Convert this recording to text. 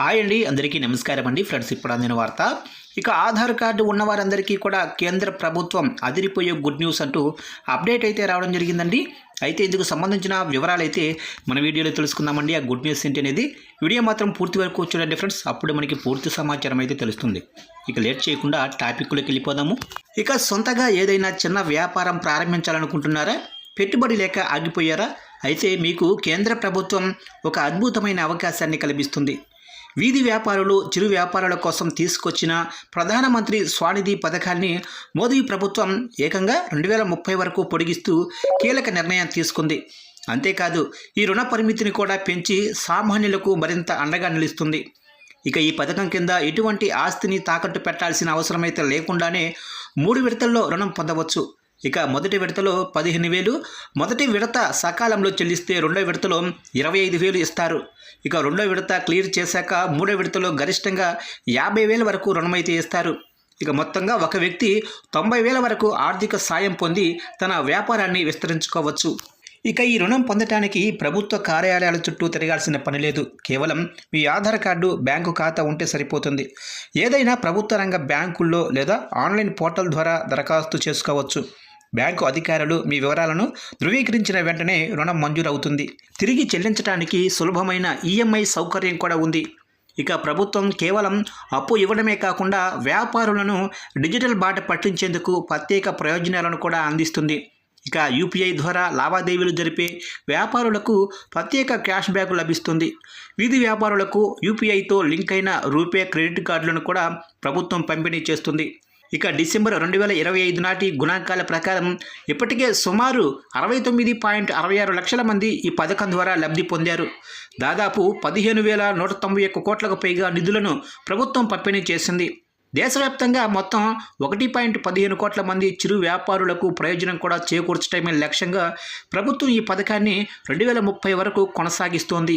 Hi అండి అందరికీ నమస్కారం అండి. ఫ్రెండ్స్ ఇప్పుడు అందిన వార్త. ఇక ఆధార్ కార్డు ఉన్న వారందరికీ కూడా కేంద్ర ప్రభుత్వం అదిరిపోయే గుడ్ న్యూస్ అంటూ అప్డేట్ అయితే రావడం జరిగిందండి. అయితే ఇందుకు సంబంధించిన వివరాలు అయితే మన వీడియోలో తెలుసుకుందామండి. ఆ గుడ్ న్యూస్ ఏంటి అనేది వీడియో మాత్రం పూర్తి వరకు చూడండి ఫ్రెండ్స్. అప్పుడు మనకి పూర్తి సమాచారం అయితే తెలుస్తుంది. ఇక లేట్ చేయకుండా టాపిక్లోకి వెళ్ళిపోదాము. ఇక సొంతగా ఏదైనా చిన్న వ్యాపారం ప్రారంభించాలనుకుంటున్నారా? పెట్టుబడి లేక ఆగిపోయారా? అయితే మీకు కేంద్ర ప్రభుత్వం ఒక అద్భుతమైన అవకాశాన్ని కల్పిస్తుంది. వీధి వ్యాపారులు చిరు వ్యాపారుల కోసం తీసుకొచ్చిన ప్రధానమంత్రి స్వానిధి పథకాన్ని మోదీ ప్రభుత్వం ఏకంగా రెండు వేల ముప్పై వరకు పొడిగిస్తూ కీలక నిర్ణయం తీసుకుంది. అంతేకాదు ఈ రుణ పరిమితిని కూడా పెంచి సామాన్యులకు మరింత అండగా నిలుస్తుంది. ఇక ఈ పథకం కింద ఎటువంటి ఆస్తిని తాకట్టు పెట్టాల్సిన అవసరమైతే లేకుండానే మూడు విడతల్లో రుణం పొందవచ్చు. ఇక మొదటి విడతలో పదిహేను వేలు మొదటి విడత సకాలంలో చెల్లిస్తే రెండో విడతలో ఇరవై ఐదు వేలు ఇస్తారు. ఇక రెండో విడత క్లియర్ చేశాక మూడో విడతలో గరిష్టంగా యాభై వేల వరకు రుణమైతే ఇస్తారు. ఇక మొత్తంగా ఒక వ్యక్తి తొంభై వేల వరకు ఆర్థిక సాయం పొంది తన వ్యాపారాన్ని విస్తరించుకోవచ్చు. ఇక ఈ రుణం పొందటానికి ప్రభుత్వ కార్యాలయాల చుట్టూ తిరగాల్సిన పని లేదు. కేవలం మీ ఆధార్ కార్డు బ్యాంకు ఖాతా ఉంటే సరిపోతుంది. ఏదైనా ప్రభుత్వ రంగ బ్యాంకుల్లో లేదా ఆన్లైన్ పోర్టల్ ద్వారా దరఖాస్తు చేసుకోవచ్చు. బ్యాంకు అధికారులు మీ వివరాలను ధృవీకరించిన వెంటనే రుణం మంజూరవుతుంది. తిరిగి చెల్లించడానికి సులభమైన ఈఎంఐ సౌకర్యం కూడా ఉంది. ఇక ప్రభుత్వం కేవలం అప్పు ఇవ్వడమే కాకుండా వ్యాపారులను డిజిటల్ బాట పట్టించేందుకు ప్రత్యేక ప్రయోజనాలను కూడా అందిస్తుంది. ఇక యూపీఐ ద్వారా లావాదేవీలు జరిపే వ్యాపారులకు ప్రత్యేక క్యాష్ బ్యాక్ లభిస్తుంది. వీధి వ్యాపారులకు యూపీఐతో లింక్ అయిన రూపే క్రెడిట్ కార్డులను కూడా ప్రభుత్వం పంపిణీ చేస్తుంది. ఇక డిసెంబర్ రెండు వేల ఇరవై ఐదు నాటి గుణాంకాల ప్రకారం ఇప్పటికే సుమారు అరవై తొమ్మిది పాయింట్ అరవై ఆరు లక్షల మంది ఈ పథకం ద్వారా లబ్ధి పొందారు. దాదాపు పదిహేను వేల నూట తొంభై ఒక్క కోట్లకు పైగా నిధులను ప్రభుత్వం పంపిణీ చేసింది. దేశవ్యాప్తంగా మొత్తం ఒకటి పాయింట్ పదిహేను కోట్ల మంది చిరు వ్యాపారులకు ప్రయోజనం కూడా చేకూర్చడమే లక్ష్యంగా ప్రభుత్వం ఈ పథకాన్ని రెండు వేల ముప్పై వరకు కొనసాగిస్తోంది.